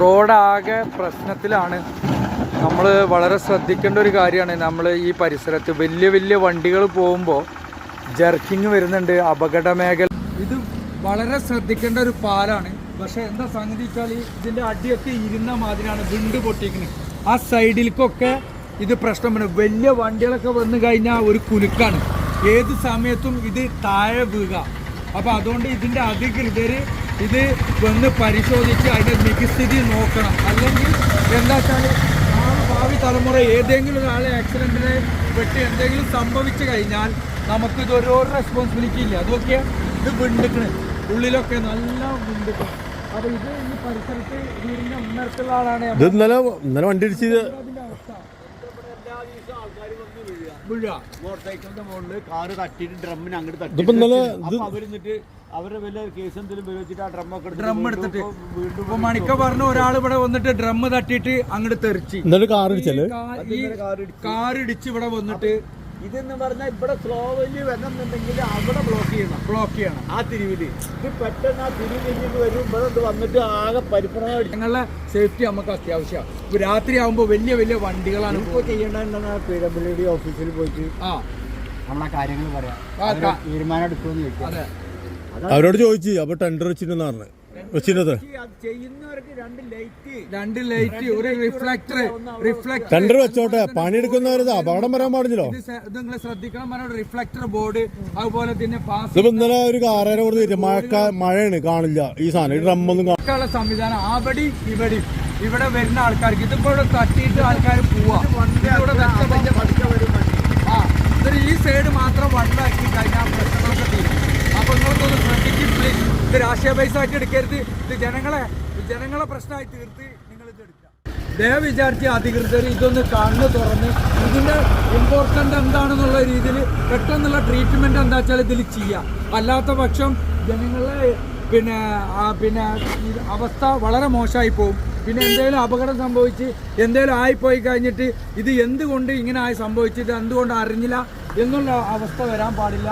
റോഡാകെ പ്രശ്നത്തിലാണ്. നമ്മൾ വളരെ ശ്രദ്ധിക്കേണ്ട ഒരു കാര്യമാണ്. നമ്മൾ ഈ പരിസരത്ത് വലിയ വലിയ വണ്ടികൾ പോകുമ്പോൾ ജർക്കിങ് വരുന്നുണ്ട് അപകട മേഖല. ഇത് വളരെ ശ്രദ്ധിക്കേണ്ട ഒരു പാലാണ്. പക്ഷെ എന്താ സംഗതി വെച്ചാൽ ഇതിന്റെ അടിയൊക്കെ ഇരുന്ന മാതിരിയാണ് വിണ്ട് പൊട്ടിക്കുന്നത് ആ സൈഡിലേക്കൊക്കെ ഇത് പ്രശ്നം വരും വലിയ വണ്ടികളൊക്കെ വന്നു കഴിഞ്ഞാൽ ഒരു കുലുക്കാണ്. ഏത് സമയത്തും ഇത് താഴെ വീഴുക അപ്പൊ അതുകൊണ്ട് ഇതിന്റെ അധികൃതർ ഇത് വന്ന് പരിശോധിച്ച് അതിന്റെ നികുസ്ഥിതി നോക്കണം. അല്ലെങ്കിൽ എന്താ വെച്ചാൽ ഭാവി തലമുറ ഏതെങ്കിലും ഒരാളെ ആക്സിഡന്റിനെ പെട്ട് എന്തെങ്കിലും സംഭവിച്ചു കഴിഞ്ഞാൽ നമുക്ക് ഇത് ഓരോ റെസ്പോൺസിബിലിറ്റി ഇല്ല. അതൊക്കെ ഇത് വിണ്ടിക്കണ്. ഉള്ളിലൊക്കെ നല്ല വിണ്ടിക്കണം. അപ്പൊ ഇത് ഈ പരിസരത്ത് വീടിന്റെ ഉമ്മരത്തുള്ള ആളാണ് ഇന്നലെ ഇന്നലെ വണ്ടി ഇടിച്ചത് അതിന്റെ അവസ്ഥ വീഴുക മോട്ടോർ സൈക്കിളിന്റെ മുകളിൽ കാറ് തട്ടിയിട്ട് ഡ്രമ്മിന് അങ്ങോട്ട് തട്ടി. ഇതിപ്പോ ഇന്നലെ അപ്പൊ അവരിന്നിട്ട് അവരുടെ വല്ല കേസ് എന്തെങ്കിലും ഉപയോഗിച്ചിട്ട് ആ ഡ്രം ഒക്കെ എടുത്തിട്ട് ഡ്രം എടുത്തിട്ട്. ഇപ്പൊ വീണ്ടും ഇപ്പൊ മണിക്ക പറഞ്ഞ ഒരാൾ ഇവിടെ വന്നിട്ട് ഡ്രം തട്ടിയിട്ട് അങ്ങോട്ട് തെറിച്ച്. ഇന്നലെ കാർ ഇടിച്ചല്ലേ? ഇടിച്ച് ഇവിടെ വന്നിട്ട് ഇതെന്ന് പറഞ്ഞാൽ ഇവിടെ സ്ലോ വലിയ വരണമെന്നുണ്ടെങ്കിൽ അവിടെ ബ്ലോക്ക് ചെയ്യണം. ബ്ലോക്ക് ചെയ്യണം. ആ തിരിവിൽ. ഇത് പെട്ടെന്ന് ആ തിരിവ് കഴിഞ്ഞിട്ട് വരും. ഇവിടെ ഇത് വന്നിട്ട് ആകെ പരിപ്രമായി ഞങ്ങളുടെ സേഫ്റ്റി നമുക്ക് അത്യാവശ്യമാണ് ഇപ്പൊ രാത്രി ആകുമ്പോൾ വലിയ വലിയ വണ്ടികളാണ് ഇപ്പോൾ ചെയ്യേണ്ടതെന്ന് പി ഡബ്ല്യു ഡി ഓഫീസിൽ പോയിട്ട് ആ. നമ്മളെ കാര്യങ്ങൾ പറയാം. തീരുമാനം എടുക്കുമെന്ന് ചോദിക്കാം. അതെ. അവരോട് ചോദിച്ചു അപ്പൊ ടെൻഡർ വെച്ചിട്ടുണ്ടെന്ന് പറഞ്ഞു. ചെയ്യുന്നവർക്ക് രണ്ട് ലൈറ്റ്. രണ്ട് ലൈറ്റ് ഒരു റിഫ്ലക്ടർ വെച്ചോട്ടെ പണിയെടുക്കുന്നവരത് അപകടം വരാൻ പാടില്ലല്ലോ. നിങ്ങൾ ശ്രദ്ധിക്കണം പറഞ്ഞ റിഫ്ലക്ടർ ബോർഡ് അതുപോലെ തന്നെ പാസ് ഇന്നലെ ഒരു കാറേനെ കൊടുത്ത് മഴ മഴക്ക മഴയാണ് കാണില്ല. ഈ സാധനം ഈ ഡ്രമ്മൊന്നും സംവിധാനം അവിടെ ഇവിടെ. ഇവിടെ വരുന്ന ആൾക്കാർക്ക് ഇതിപ്പോ ഇവിടെ തട്ടിയിട്ട് ആൾക്കാർ പോവാ. ആ ഈ സൈഡ് മാത്രം വണ്ടാക്കി കഴിഞ്ഞാൽ പ്രശ്നങ്ങളൊക്കെ തീരും. അപ്പൊ നിങ്ങൾക്കൊന്ന് ശ്രദ്ധിക്കും please. ഇത് രാഷ്ട്രീയ പൈസ ആക്കി എടുക്കരുത്. ഇത് ജനങ്ങളെ ജനങ്ങളെ പ്രശ്നമായി തീർത്ത് നിങ്ങൾ ഇത് എടുക്കുക. ദയ വിചാരിച്ച അധികൃതർ ഇതൊന്ന് കണ്ണു തുറന്ന് ഇതിന്റെ ഇമ്പോർട്ടന്റ് എന്താണെന്നുള്ള രീതിയിൽ പെട്ടെന്നുള്ള ട്രീറ്റ്മെന്റ് എന്താ വെച്ചാൽ ഇതിൽ ചെയ്യാം. അല്ലാത്ത പക്ഷം ജനങ്ങളെ പിന്നെ പിന്നെ അവസ്ഥ വളരെ മോശമായി പോകും പിന്നെ എന്തെങ്കിലും അപകടം സംഭവിച്ച് എന്തെങ്കിലും ആയിപ്പോയി കഴിഞ്ഞിട്ട് ഇത് എന്തുകൊണ്ട് ഇങ്ങനെ ആയി സംഭവിച്ചത് എന്തുകൊണ്ട് അറിഞ്ഞില്ല എന്നുള്ള അവസ്ഥ വരാൻ പാടില്ല.